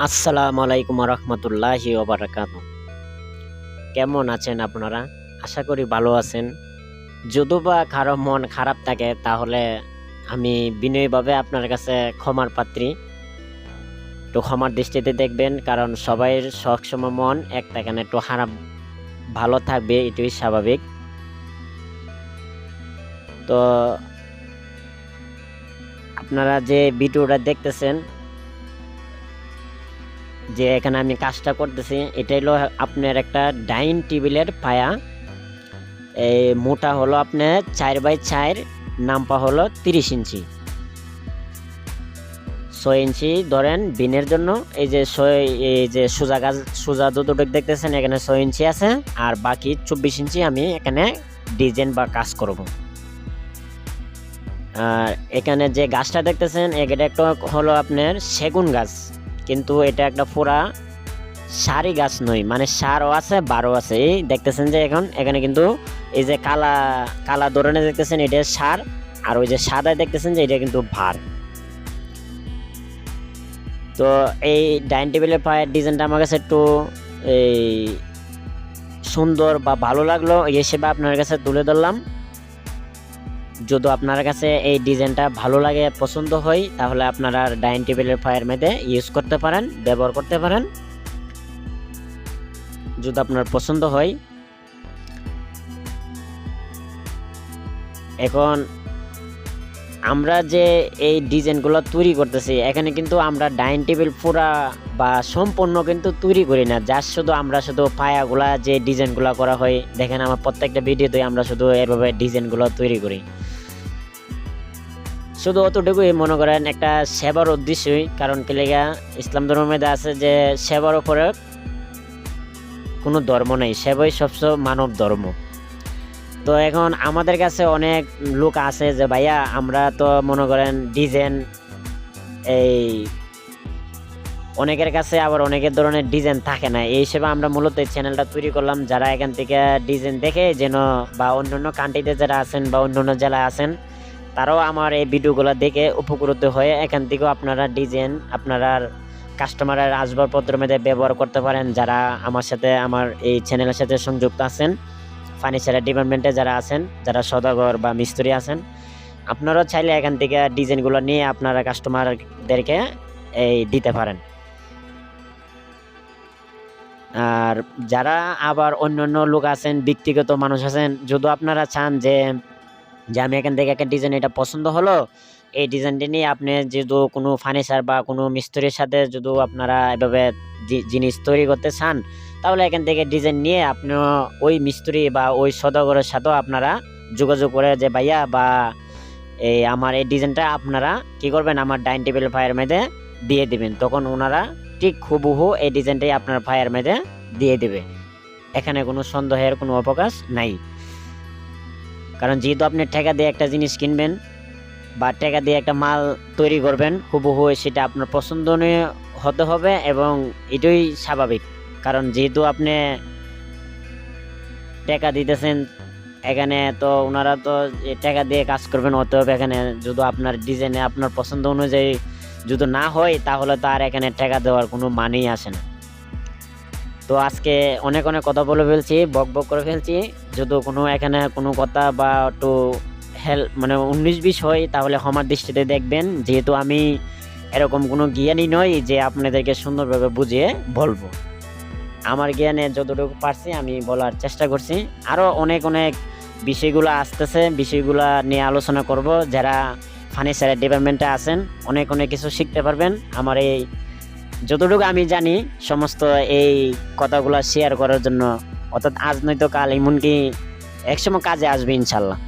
আসসালামু আলাইকুম রহমতুল্লাহি ওবরাকাত। কেমন আছেন আপনারা? আশা করি ভালো আছেন। যদি বা কারও মন খারাপ থাকে, তাহলে আমি বিনয়ীভাবে আপনার কাছে ক্ষমার পাত্রী। একটু ক্ষমার দৃষ্টিতে দেখবেন, কারণ সবাইয়ের সবসময় মন একটা কেন একটু খারাপ, ভালো থাকবে, এটাই স্বাভাবিক। তো আপনারা যে ভিডিওটা দেখতেছেন যে এখানে আমি কাজটা করতেছি এটা হলো আপনার একটা ডাইনিং টেবিলের পায়া। এই মোটা হলো আপনার চার বাই চার, নামপা হলো তিরিশ ইঞ্চি। ছয় ইঞ্চি ধরেন বিনের জন্য, এই যে ছয়, এই যে সোজা গাছ, সোজা দুটো দেখতেছেন, এখানে ছয় ইঞ্চি আছে, আর বাকি চব্বিশ ইঞ্চি আমি এখানে ডিজাইন বা কাজ করব। আর এখানে যে গাছটা দেখতেছেন এটা একটা হলো আপনার সেগুন গাছ। কিন্তু এটা একটা পুরা সারি গাছ নয় মানে সারও আছে, বারও আছে। এই দেখতেছেন যে এখন, এখানে কিন্তু এই যে কালা কালা ধরনের দেখতেছেন, এটা সার, আর ওই যে সাদা দেখতেছেন যে এটা কিন্তু ভার। তো এই ডাইনিং টেবিলের পায়ের ডিজাইনটা আমার কাছে একটু, এই সুন্দর বা ভালো লাগল, এই হিসেবে আপনার কাছে তুলে ধরলাম। যদি আপনার কাছে এই ডিজাইনটা ভালো লাগে, পছন্দ হয়, তাহলে আপনারা ডাইনিং টেবিলের ফায়ার মেদে ইউজ করতে পারেন, ব্যবহার করতে পারেন। যদি আপনার পছন্দ হয়। এখন আমরা যে এই ডিজাইনগুলো তৈরি করতেছি, এখানে কিন্তু আমরা ডাইনিং টেবিল পুরা বা সম্পূর্ণ কিন্তু তৈরি করি না। যার শুধু আমরা শুধু পায়াগুলা যে ডিজাইনগুলো করা হয়, দেখেন আমার প্রত্যেকটা ভিডিওতে আমরা শুধু এভাবে ডিজাইনগুলো তৈরি করি। শুধু অতটুকুই মনে করেন, একটা সেবার উদ্দেশ্যই, কারণ কেলেগা ইসলাম ধর্মের মধ্যে আছে যে সেবার উপরে কোনো ধর্ম নেই, সেবাই সবসময় মানব ধর্ম। তো এখন আমাদের কাছে অনেক লোক আছে যে, ভাইয়া, আমরা তো মনে করেন ডিজাইন এই অনেকের কাছে আবার অনেকের ধরনের ডিজাইন থাকে না। এই হিসেবে আমরা মূলত এই চ্যানেলটা তৈরি করলাম যারা এখান থেকে ডিজাইন দেখে যেন বা অন্যান্য কান্ট্রিতে যারা আছেন বা অন্যান্য জেলায় আছেন, তারাও আমার এই ভিডিওগুলো দেখে উপকৃত হয়ে এখান থেকেও আপনারা ডিজাইন, আপনারা কাস্টমারের আসবাবপত্র মেয়েদের ব্যবহার করতে পারেন যারা আমার সাথে, আমার এই চ্যানেলের সাথে সংযুক্ত আছেন। ফার্নিচারের ডিপার্টমেন্টে যারা আছেন, যারা সদাগর বা মিস্ত্রি আছেন, আপনারাও চাইলে এখান থেকে ডিজাইনগুলো নিয়ে আপনারা কাস্টমারদেরকে এই দিতে পারেন। আর যারা আবার অন্য অন্য লোক আছেন, ব্যক্তিগত মানুষ আছেন, যদি আপনারা চান যে যে আমি এখান থেকে একটা ডিজাইন এটা পছন্দ হলো এই ডিজাইনটি নিয়ে আপনি যদি কোনো ফার্নিচার বা কোনো মিস্ত্রির সাথে যদি আপনারা এভাবে জিনিস তৈরি করতে চান, তাহলে এখান থেকে ডিজাইন নিয়ে আপনি ওই মিস্ত্রি বা ওই সদাগরের সাথেও আপনারা যোগাযোগ করে যে, ভাইয়া, বা এই আমার এই ডিজাইনটা আপনারা কি করবেন? আমার ডাইনিং টেবিল ফায়ার মেদে দিয়ে দিবেন। তখন ওনারা ঠিক হুবহু এই ডিজাইনটাই আপনার ফায়ার মেদে দিয়ে দেবে। এখানে কোনো সন্দেহের কোনো অবকাশ নাই। কারণ যেহেতু আপনি ঠেকা দিয়ে একটা জিনিস কিনবেন বা টাকা দিয়ে একটা মাল তৈরি করবেন, হুবহু সেটা আপনার পছন্দনীয় হতে হবে এবং এটাই স্বাভাবিক। কারণ যেহেতু আপনি টাকা দিতেছেন, এখানে তো ওনারা তো টাকা দিয়ে কাজ করবেন, অতএব এখানে যদি আপনার ডিজাইনে আপনার পছন্দ অনুযায়ী যদি না হয়, তাহলে তো আর এখানে টাকা দেওয়ার কোনো মানেই আসে না। তো আজকে অনেক অনেক কথা বলে ফেলছি, বক বক করে ফেলছি। যদি কোনো এখানে কোনো কথা বা একটু হেল্প মানে উনিশ বিশ হয়, তাহলে ক্ষমার দৃষ্টিতে দেখবেন। যেহেতু আমি এরকম কোনো জ্ঞানী নই যে আপনাদেরকে সুন্দরভাবে বুঝিয়ে বলব। আমার জ্ঞানে যতটুকু পারছি আমি বলার চেষ্টা করছি। আরও অনেক অনেক বিষয়গুলো আসতেছে, বিষয়গুলো নিয়ে আলোচনা করব। যারা ফার্নিচারের ডিপার্টমেন্টে আছেন, অনেক অনেক কিছু শিখতে পারবেন। আমার এই যতটুকু আমি জানি, সমস্ত এই কথাগুলো শেয়ার করার জন্য, অর্থাৎ আজ নয়তো কাল, এমনকি একসময় কাজে আসবে ইনশাল্লাহ।